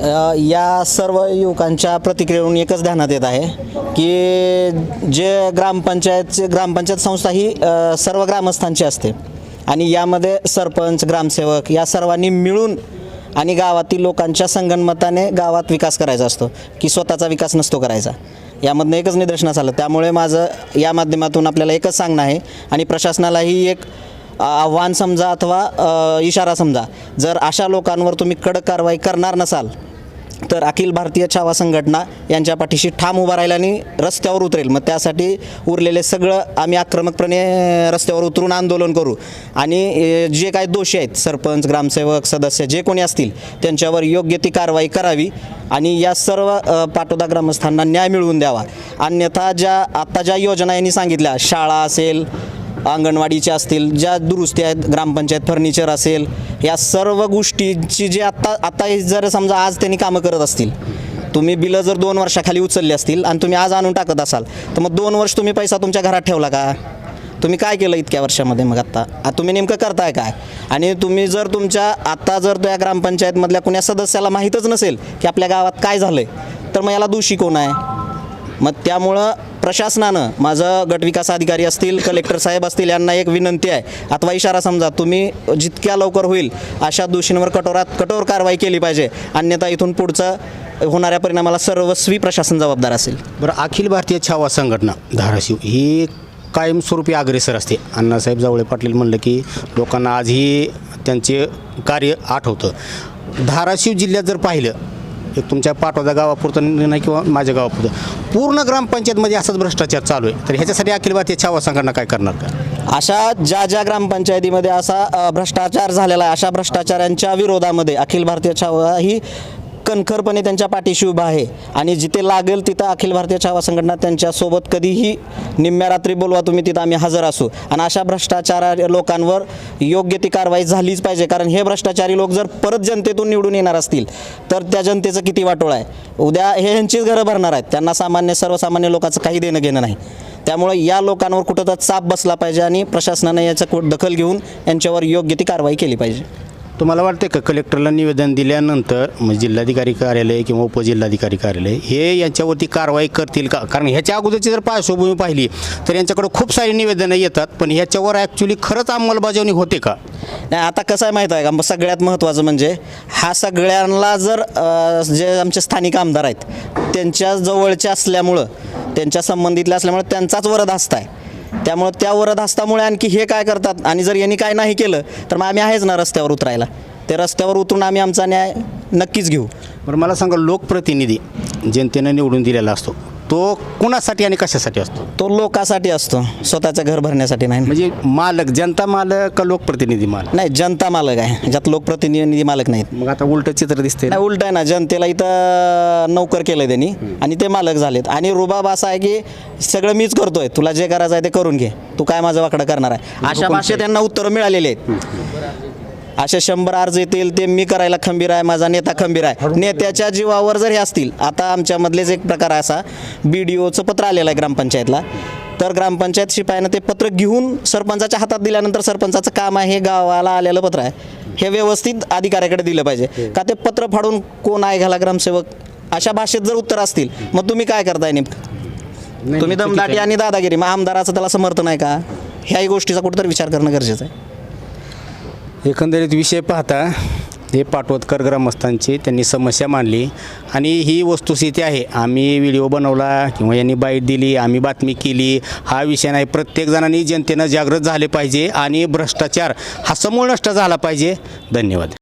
या सर्व युवकांच्या प्रतिक्रियेवरून एकच ध्यानात येत आहे की जे ग्रामपंचायतचे ग्रामपंचायत संस्था ही सर्व ग्रामस्थांची असते. आणि यामध्ये सरपंच ग्रामसेवक या सर्वांनी मिळून आणि गावातील लोकांच्या संगणमताने गावात विकास करायचा असतो की स्वतःचा विकास नसतो करायचा. यामधनं एकच निदर्शनास आलं. त्यामुळे माझं या माध्यमातून आपल्याला एकच सांगणं आहे आणि प्रशासनालाही एक आव्हान समजा अथवा इशारा समजा. जर अशा लोकांवर तुम्ही कडक कारवाई करणार नसाल तर अखिल भारतीय छावा संघटना यांच्या पाठीशी ठाम उभा राहील आणि रस्त्यावर उतरेल. मग त्यासाठी उरलेले सगळं आम्ही आक्रमकपणे रस्त्यावर उतरून आंदोलन करू. आणि जे काही दोषी आहेत सरपंच ग्रामसेवक सदस्य जे कोणी असतील त्यांच्यावर योग्य ती कारवाई करावी आणि या सर्व पाटोदा ग्रामस्थांना न्याय मिळवून द्यावा. अन्यथा ज्या आत्ता ज्या योजना यांनी सांगितल्या शाळा असेल अंगणवाडीच्या असतील ज्या दुरुस्ती आहेत ग्रामपंचायत फर्निचर असेल या सर्व गोष्टीची जी आत्ता आता जर समजा आज त्यांनी कामं करत असतील तुम्ही बिलं जर दोन वर्षाखाली उचलली असतील आणि तुम्ही आज आणून टाकत असाल तर मग दोन वर्ष तुम्ही पैसा तुमच्या घरात ठेवला का? तुम्ही काय केलं इतक्या वर्षामध्ये मग आत्ता आता तुम्ही नेमकं करताय काय? आणि तुम्ही जर तुमच्या आत्ता जर त्या ग्रामपंचायतमधल्या कुण्या सदस्याला माहीतच नसेल की आपल्या गावात काय झालं आहे तर मग याला दोषी कोण आहे? मग त्यामुळं प्रशासनानं माझं गटविकास अधिकारी असतील कलेक्टर साहेब असतील यांना एक विनंती आहे. अथवा इशारा समजा तुम्ही जितक्या लवकर होईल अशा दोषींवर कठोरात कठोर कारवाई केली पाहिजे. अन्यथा इथून पुढचं होणाऱ्या परिणामाला सर्वस्वी प्रशासन जबाबदार असेल. बरं अखिल भारतीय छावा संघटना धाराशिव ही कायमस्वरूपी अग्रेसर असते. अण्णासाहेब जावळे पाटील म्हणलं की लोकांना आजही त्यांचे कार्य आठवतं. धाराशिव जिल्ह्यात जर पाहिलं एक तुमच्या पाठवता गावापुरतं नाही किंवा माझ्या गावापुरतं. पूर्ण ग्रामपंचायतमध्ये असाच भ्रष्टाचार चालू आहे. तर ह्याच्यासाठी अखिल भारतीय छावा संघटना काय करणार का? अशा ज्या ज्या ग्रामपंचायतीमध्ये असा भ्रष्टाचार झालेला आहे अशा भ्रष्टाचारांच्या विरोधामध्ये अखिल भारतीय छावा ही कणखरपणे त्यांच्या पाठीशी उभा आहे. आणि जिथे लागेल तिथं अखिल भारतीय छावा संघटना त्यांच्यासोबत कधीही निम्म्या रात्री बोलवा तुम्ही तिथं आम्ही हजर असू. आणि अशा भ्रष्टाचार लोकांवर योग्य ती कारवाई झालीच पाहिजे. कारण हे भ्रष्टाचारी लोक जर परत जनतेतून निवडून येणार असतील तर त्या जनतेचं किती वाटोळ आहे. उद्या हे ह्यांचीच घरं भरणार आहेत. त्यांना सामान्य सर्वसामान्य लोकांचं काही देणं घेणं नाही. त्यामुळे या लोकांवर कुठं तर चाप बसला पाहिजे आणि प्रशासनाने याचा दखल घेऊन यांच्यावर योग्य ती कारवाई केली पाहिजे. तुम्हाला वाटते का कलेक्टरला निवेदन दिल्यानंतर म्हणजे जिल्हाधिकारी कार्यालय किंवा उपजिल्हाधिकारी कार्यालय हे यांच्यावरती कारवाई करतील का? कारण ह्याच्या अगोदरची जर पार्श्वभूमी पाहिली तर यांच्याकडे खूप सारी निवेदनं येतात पण ह्याच्यावर ॲक्च्युली खरंच अंमलबजावणी होते का? नाही आता कसं आहे माहीत आहे का? मग सगळ्यात महत्त्वाचं म्हणजे हा सगळ्यांना जर जे आमचे स्थानिक आमदार आहेत त्यांच्या जवळचे असल्यामुळं त्यांच्या संबंधितले असल्यामुळं त्यांचाच वरद हस्ता आहे त्यामुळं त्या वरद हस्तामुळे आणखी हे काय करतात? आणि जर यांनी काय नाही केलं तर मग आम्ही आहेच ना रस्त्यावर उतरायला. ते रस्त्यावर उतरून आम्ही आमचा न्याय नक्कीच घेऊ. बरं मला सांगा लोकप्रतिनिधी जनतेनं निवडून दिलेला असतो. तो कुणासाठी आणि कशासाठी असतो? तो लोकासाठी असतो. स्वतःचं घर भरण्यासाठी नाही. म्हणजे मालक जनता मालक का लोकप्रतिनिधी मालक? नाही जनता मालक आहे. ज्यात लोकप्रतिनिधी मालक नाहीत. मग आता उलट चित्र दिसते नाही उलट आहे ना. जनतेला इथं नौकर केलं त्यांनी आणि ते मालक झालेत. आणि रुबाब असा आहे की सगळं मीच करतोय. तुला जे करायचं आहे ते करून घे. तू काय माझं वाकडं करणार आहे? अशा भाषेत त्यांना उत्तरं मिळालेली आहेत. असे शंभर अर्ज येतील ते मी करायला खंबीर आहे माझा नेता खंबीर आहे. नेत्याच्या जीवावर जर हे असतील आता आमच्यामधलेच एक प्रकार आहे असा बी डी ओचं पत्र आलेलं आहे ग्रामपंचायतला. तर ग्रामपंचायत शिपायानं ते पत्र घेऊन सरपंचाच्या हातात दिल्यानंतर सरपंचाचं काम आहे हे गावाला आलेलं पत्र आहे. हे व्यवस्थित अधिकाऱ्याकडे दिलं पाहिजे. का ते पत्र फाडून कोण आहे घाला ग्रामसेवक? अशा भाषेत जर उत्तर असतील मग तुम्ही काय करताय नेमकं? तुम्ही दमदाटी आणि दादागिरी मग आमदाराचं त्याला समर्थन आहे का? ह्याही गोष्टीचा कुठेतरी विचार करणं गरजेचं आहे. एकंदरीत विषय पाहता हे पाटवतकर ग्रामस्थांची त्यांनी समस्या मांडली आणि ही वस्तुस्थिती आहे. आम्ही व्हिडिओ बनवला किंवा यांनी बाईट दिली आम्ही बातमी केली. हा विषय नाही प्रत्येक जणांनी जनतेनं जागृत झाले पाहिजे आणि भ्रष्टाचार हा समूळ नष्ट झाला पाहिजे. धन्यवाद.